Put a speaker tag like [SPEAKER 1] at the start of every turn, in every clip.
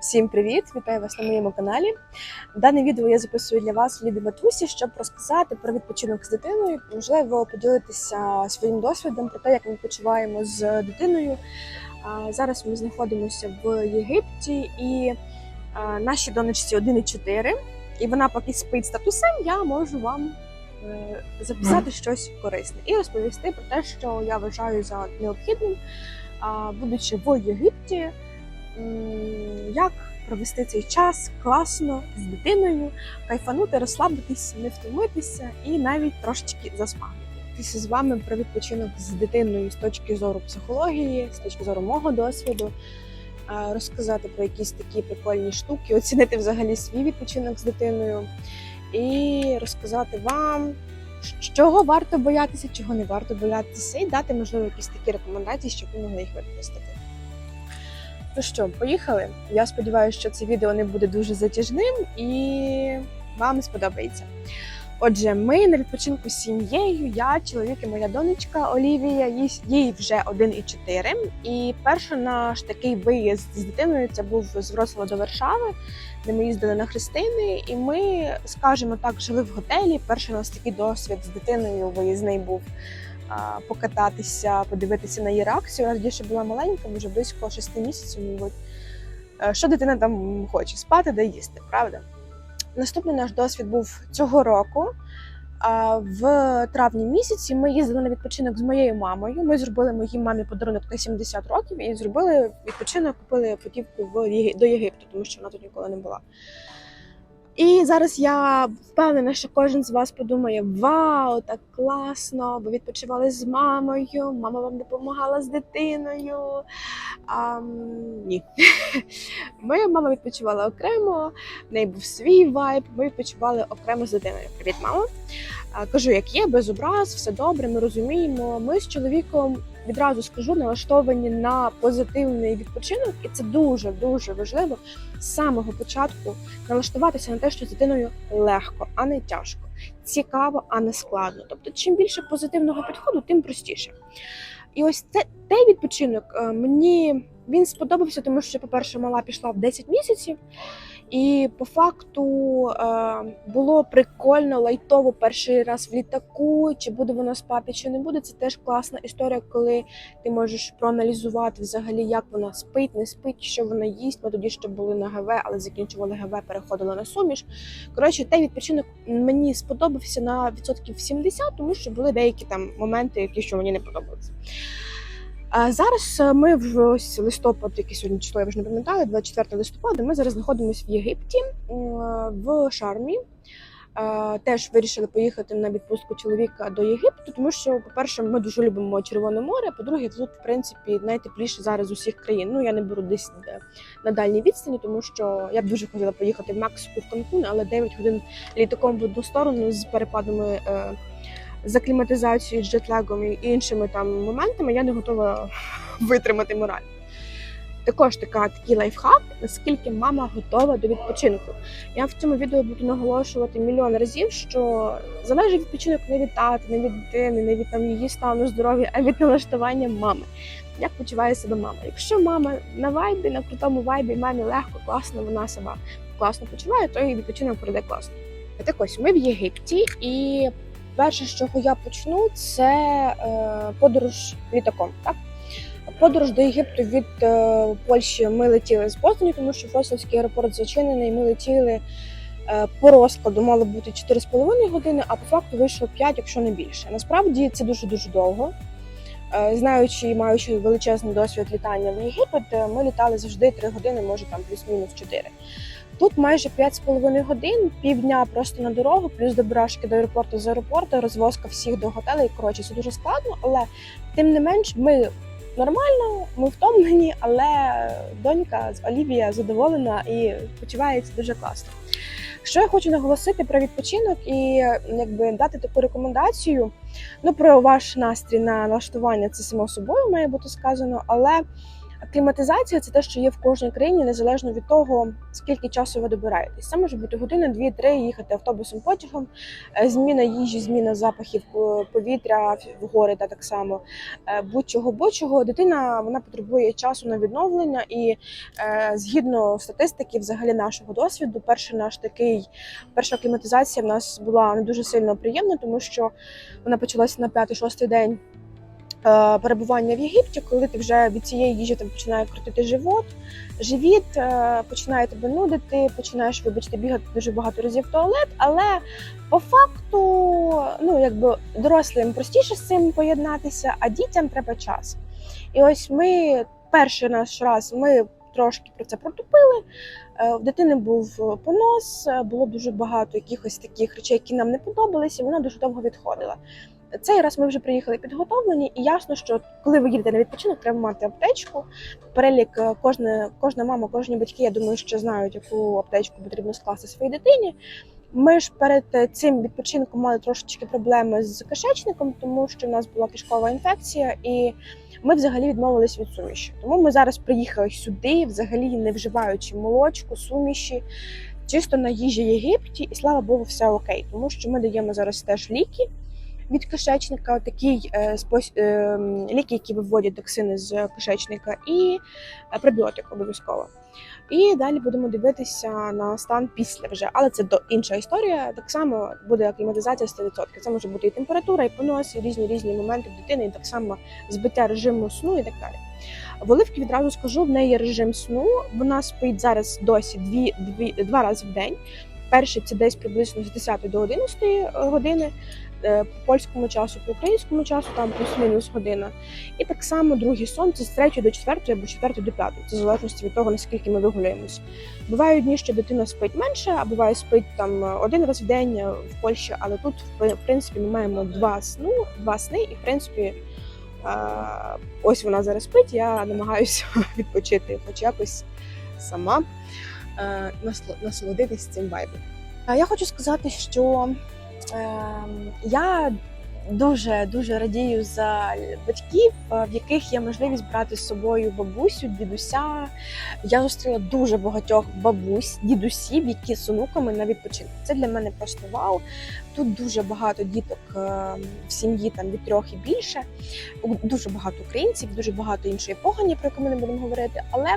[SPEAKER 1] Всім привіт! Вітаю вас на моєму каналі. Дане відео я записую для вас Ліди Матусі, щоб розказати про відпочинок з дитиною. Можливо, поділитися своїм досвідом про те, як ми відпочиваємо з дитиною. Зараз ми знаходимося в Єгипті, і а, нашій донечці 1 і 4. І вона поки спить з татусем, я можу вам е, записати щось корисне і розповісти про те, що я вважаю за необхідним, будучи в Єгипті. М, як провести цей час класно з дитиною, кайфанути, розслабитись, не втомитися і навіть трошечки заспати. З вами про відпочинок з дитиною з точки зору психології, з точки зору мого досвіду, розказати про якісь такі прикольні штуки, оцінити взагалі свій відпочинок з дитиною і розказати вам, чого варто боятися, чого не варто боятися, і дати, можливо, якісь такі рекомендації, щоб ви могли їх використати. Ну що, поїхали? Я сподіваюся, що це відео не буде дуже затяжним і вам сподобається. Отже, ми на відпочинку з сім'єю, я, чоловік і моя донечка Олівія, їй- вже 1 і 4. І перший наш такий виїзд з дитиною це був з Вроцлава до Варшави, де ми їздили на Христини. І ми, скажімо так, жили в готелі. Перший у нас такий досвід з дитиною виїзний був покататися, подивитися на її реакцію. Вона тоді ще була маленька, вже близько 6 місяців, мабуть. Е, Що дитина там хоче? Спати да їсти, правда? Наступний наш досвід був цього року. В травні місяці ми їздили на відпочинок з моєю мамою. Ми зробили моїй мамі подарунок на 70 років і зробили відпочинок, купили путівку до Єгипту, тому що вона тут ніколи не була. І зараз я впевнена, що кожен з вас подумає: Вау, так класно! Ви відпочивали з мамою, мама вам допомагала з дитиною. А, ні. Моя мама відпочивала окремо, в неї був свій вайб, ми відпочивали окремо з дитиною. Привіт, мамо! Кажу, як є, без образ, все добре, ми розуміємо. Ми з чоловіком відразу скажу налаштовані на позитивний відпочинок, і це дуже дуже важливо з самого початку налаштуватися на те, що з дитиною легко, а не тяжко, цікаво, а не складно. Тобто, чим більше позитивного підходу, тим простіше. І ось це той відпочинок е, мені він сподобався, тому що, по-перше, мала пішла в 10 місяців, і по факту е, було прикольно, лайтово перший раз в літаку. Чи буде воно спати, чи не буде. Це теж класна історія, коли ти можеш проаналізувати взагалі, як вона спить, не спить, що вона їсть. Ми тоді ще були на ГВ, але закінчували ГВ, переходили на суміш. Коротше, той відпочинок мені сподобався на відсотків 70, тому що були деякі там моменти, які що мені не подобалися. Зараз е, ми в ось листопад, який сьогодні число, я вже не пам'ятаю, 24 листопада. Ми зараз знаходимося в Єгипті е, в Шармі. Е, Теж вирішили поїхати на відпустку чоловіка до Єгипту, тому що, по-перше, ми дуже любимо Червоне море. По-друге, тут, в принципі, найтепліше зараз з усіх країн. Ну я не беру десь де- на дальній відстані, тому що я б дуже хотіла поїхати в Мексику в Канкун, але 9 годин літаком в одну сторону з перепадами е, з акліматизацією, з джетлегом і іншими там моментами я не готова витримати мораль. Також така такий лайфхак, наскільки мама готова до відпочинку. Я в цьому відео буду наголошувати мільйон разів, що залежить відпочинок не від тати, не від дитини, не від там її стану здоров'я, а від налаштування мами. Як почуває себе мама? Якщо мама на вайбі, на крутому вайбі, мамі легко, класно, вона себе класно почуває, то і відпочинок пройде класно. Так ось ми в Єгипті, і перше, з чого я почну, це е, подорож літаком. Так? Подорож до Єгипту від е, Польщі ми летіли з Бостоні, тому що Вроцлавський аеропорт зачинений. Ми летіли е, по розкладу, мало бути 4,5 години, а по факту вийшло 5, якщо не більше. Насправді це дуже дуже довго. Знаючи і маючи величезний досвід літання в Єгипет, ми літали завжди 3 години, може там плюс-мінус 4. Тут майже 5,5 годин, півдня просто на дорогу, плюс добирашки до аеропорту з аеропорту, розвозка всіх до готелей. Коротше, це дуже складно, але тим не менш, ми нормально, ми втомлені, але донька з Олівія задоволена і почувається дуже класно. Що я хочу наголосити про відпочинок і якби дати таку рекомендацію. Ну, про ваш настрій на налаштування це само собою має бути сказано, але Кліматизація це те, що є в кожній країні, незалежно від того, скільки часу ви добираєтесь. Це може бути година, дві-три, їхати автобусом, потягом, е, зміна їжі, зміна запахів повітря в гори та так само. Е, Будь-чого, будь-чого. Дитина вона потребує часу на відновлення, і е, згідно статистики, взагалі нашого досвіду, перший наш такий перша кліматизація в нас була не дуже сильно приємна, тому що вона почалася на п'ятий-шостий день перебування в Єгипті, коли ти вже від цієї їжі там починає крутити живот, живіт, е, починає тебе нудити, починаєш, вибачте, бігати дуже багато разів в туалет, але по факту, ну якби дорослим простіше з цим поєднатися, а дітям треба час. І ось ми перший наш раз ми трошки про це протупили. Е, В дитини був понос, е, було дуже багато якихось таких речей, які нам не подобалися, і вона дуже довго відходила. Цей раз ми вже приїхали підготовлені, і ясно, що коли ви їдете на відпочинок, треба мати аптечку. Перелік е, кожна, кожна мама, кожні батьки, я думаю, що знають, яку аптечку потрібно скласти своїй дитині. Ми ж перед е, цим відпочинком мали трошечки проблеми з кишечником, тому що в нас була кишкова інфекція, і ми взагалі відмовились від суміші. Тому ми зараз приїхали сюди, взагалі не вживаючи молочку, суміші, чисто на їжі Єгипті, і слава Богу, все окей, тому що ми даємо зараз теж ліки від кишечника, такий е, е, ліки, які виводять токсини з кишечника, і пробіотик обов'язково. І далі будемо дивитися на стан після вже, але це до інша історія. Так само буде акліматизація 100%. Це може бути і температура, і понос, і різні різні моменти дитини, і так само збиття режиму сну і так далі. В Оливки відразу скажу, в неї режим сну. Вона спить зараз досі дві, дві, два рази в день. Перший це десь приблизно з 10 до 11 години по польському часу, по українському часу, там плюс-мінус година. І так само другий сон це з 3 до 4 або 4 до 5, це в залежності від того, наскільки ми вигуляємось. Бувають дні, що дитина спить менше, а буває спить там один раз в день е, в Польщі, але тут в принципі ми маємо два сну, два сни, і в принципі. е, Ось вона зараз спить, я намагаюся відпочити, хоч якось сама е, насолодитись цим вайбом. Я хочу сказати, що Я дуже дуже радію за батьків, е, в яких є можливість брати з собою бабусю, дідуся. Я зустріла дуже багатьох бабусь, дідусів, які з онуками на відпочинок. Це для мене просто вау. Тут дуже багато діток е, в сім'ї там від трьох і більше. Дуже багато українців, дуже багато іншої погані, про яку ми не будемо говорити. Але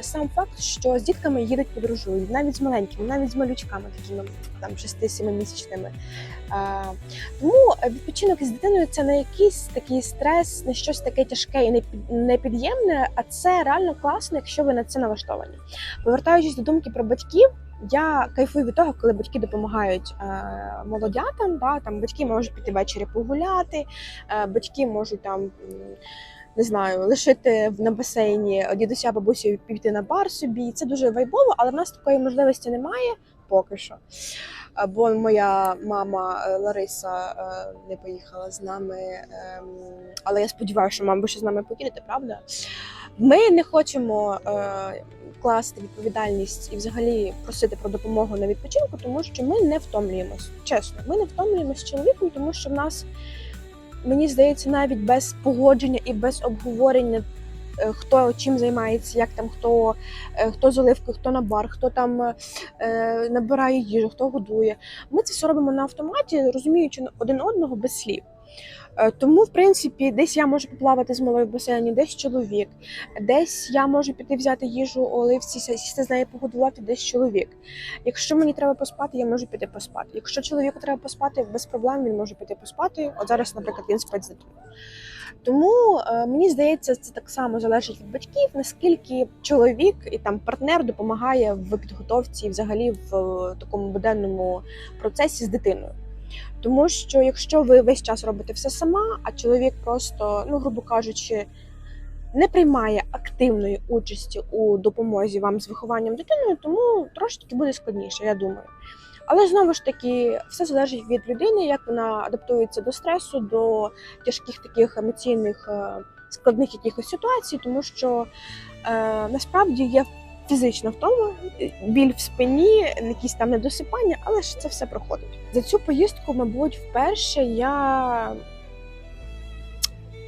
[SPEAKER 1] сам факт, що з дітками їдуть подорожують, навіть з маленькими, навіть з малючками, такими там 6-7 місячними. Тому відпочинок із дитиною це не якийсь такий стрес, не щось таке тяжке і непід'ємне, а це реально класно, якщо ви на це налаштовані. Повертаючись до думки про батьків. Я кайфую від того, коли батьки допомагають е, молодятам. Да, там батьки можуть піти ввечері погуляти, е, батьки можуть там. Не знаю, лишити на басейні дідуся бабусю піти на бар собі. Це дуже вайбово, але в нас такої можливості немає поки що. Бо моя мама е, Лариса не поїхала з нами. ем, Але я сподіваюся, що мама ще з нами поїдете, правда? Ми не хочемо е, класти відповідальність і взагалі просити про допомогу на відпочинку, тому що ми не втомлюємось. Чесно, ми не втомлюємось чоловіком, тому що в нас, мені здається, навіть без погодження і без обговорення. е, Хто чим займається, як там хто, е, хто з оливкою, хто на бар, хто там е, набирає їжу, хто годує. Ми це все робимо на автоматі, розуміючи один одного без слів. Е, Тому, в принципі, десь я можу поплавати з малою в басейні, десь чоловік, десь я можу піти взяти їжу у оливці, сі- сісти з нею погодувати, десь чоловік. Якщо мені треба поспати, я можу піти поспати. Якщо чоловіку треба поспати, без проблем він може піти поспати. От зараз, наприклад, він спить з дитиною. Тому е, мені здається, це так само залежить від батьків, наскільки чоловік і там партнер допомагає в підготовці, взагалі в е, такому буденному процесі з дитиною. Тому що якщо ви весь час робите все сама, а чоловік просто, ну грубо кажучи, не приймає активної участі у допомозі вам з вихованням дитиною, тому трошки буде складніше, я думаю. Але знову ж таки, все залежить від людини, як вона адаптується до стресу, до тяжких таких емоційних е, складних якихось ситуацій, тому що е, насправді є фізична втома, е, біль в спині, якісь там недосипання, але ж це все проходить. За цю поїздку, мабуть, вперше я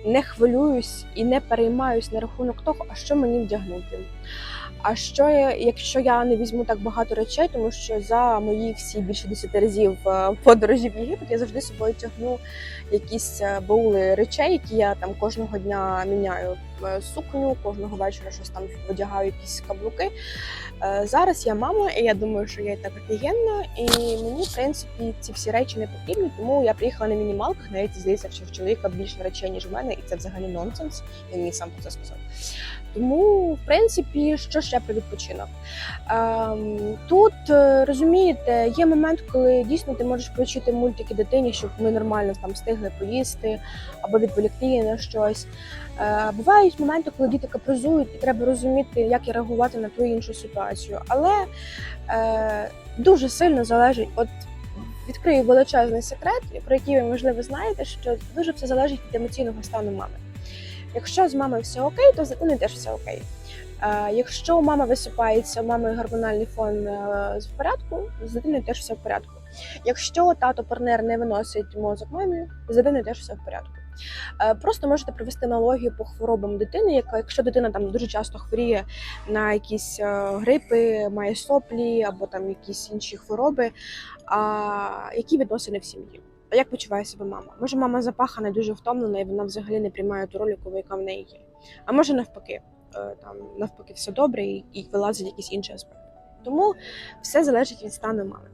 [SPEAKER 1] не хвилююсь і не переймаюсь на рахунок того, а що мені вдягнути. А що я, якщо я не візьму так багато речей, тому що за мої всі більше 10 разів е, подорожі в Єгипет я завжди собою тягну якісь е, баули речей, які я там кожного дня міняю сукню, кожного вечора щось там одягаю, якісь каблуки. Е, Зараз я мама, і я думаю, що я і так офігенна, і мені, в принципі, ці всі речі не потрібні, тому я приїхала на мінімалках, навіть здається, що в чоловіка більше речей, ніж в мене, і це взагалі нонсенс. Він мені сам про це сказав. Тому, в принципі, що ще про відпочинок? Ем, тут е, розумієте, є момент, коли дійсно ти можеш включити мультики дитині, щоб ми нормально там встигли поїсти або відволікти її на щось. Е, бувають моменти, коли діти капризують, і треба розуміти, як реагувати на ту іншу ситуацію. Але е, дуже сильно залежить. От відкрию величезний секрет, про який ви можливо знаєте, що дуже все залежить від емоційного стану мами. Якщо з мамою все окей, то з дитиною теж все окей. Якщо мама висипається, у мами гормональний фон е, в порядку, з дитиною теж все в порядку. Якщо тато партнер не виносить мозок мамі, з дитиною теж все в порядку. Е, Просто можете привести аналогію по хворобам дитини, яка, якщо дитина там дуже часто хворіє на якісь е, грипи, має соплі або там якісь інші хвороби, які відносини в сім'ї? А як почуває себе мама? Може, мама запахана, дуже втомлена, і вона взагалі не приймає ту роль, яка в неї є. А може навпаки, е, там навпаки все добре і, вилазить якийсь інший аспект. Тому все залежить від стану мами.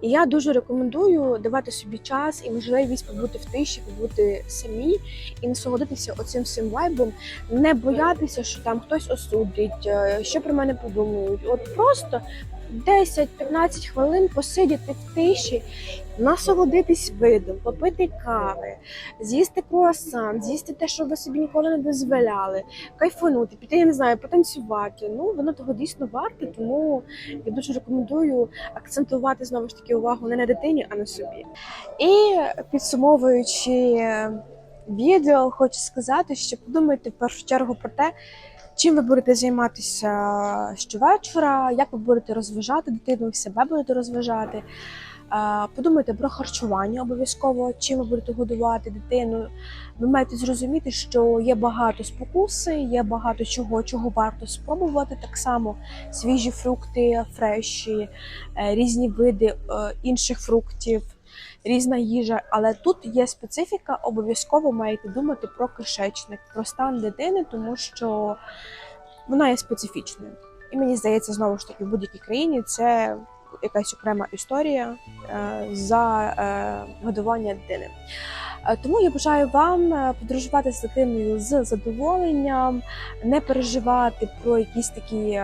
[SPEAKER 1] І я дуже рекомендую давати собі час і можливість побути в тиші, побути самі і насолодитися оцим всім вайбом, не боятися, що там хтось осудить, е, що про мене подумають. От просто 10-15 хвилин посидіти в тиші, насолодитись видом, попити кави, з'їсти круасан, з'їсти те, що ви собі ніколи не дозволяли, кайфанути, піти, я не знаю, потанцювати. Ну воно того дійсно варте, тому я дуже рекомендую акцентувати знову ж таки увагу не на дитині, а на собі. І підсумовуючи відео, хочу сказати, що подумайте в першу чергу про те. Чим ви будете займатися щовечора, як ви будете розважати дитину, себе будете розважати. Подумайте про харчування обов'язково, чим ви будете годувати дитину. Ви маєте зрозуміти, що є багато спокуси, є багато чого, чого варто спробувати. Так само свіжі фрукти, фреші, е, різні види е, інших фруктів, різна їжа. Але тут є специфіка, обов'язково маєте думати про кишечник, про стан дитини, тому що вона є специфічною. І мені здається, знову ж таки, в будь-якій країні це якась окрема історія е, за е, годування дитини. Е, Тому я бажаю вам подорожувати з дитиною з задоволенням, не переживати про якісь такі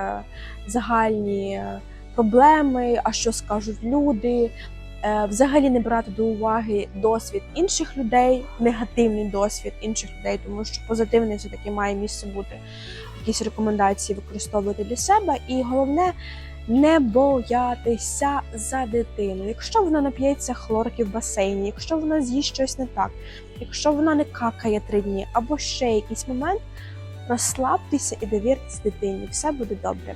[SPEAKER 1] загальні проблеми, а що скажуть люди. Е, Взагалі не брати до уваги досвід інших людей, негативний досвід інших людей, тому що позитивний все таки має місце бути. Якісь рекомендації використовувати для себе, і головне не боятися за дитину. Якщо вона нап'ється хлорки в басейні, якщо вона з'їсть щось не так, якщо вона не какає три дні, або ще якийсь момент, розслабтеся і довіртесь дитині, все буде добре.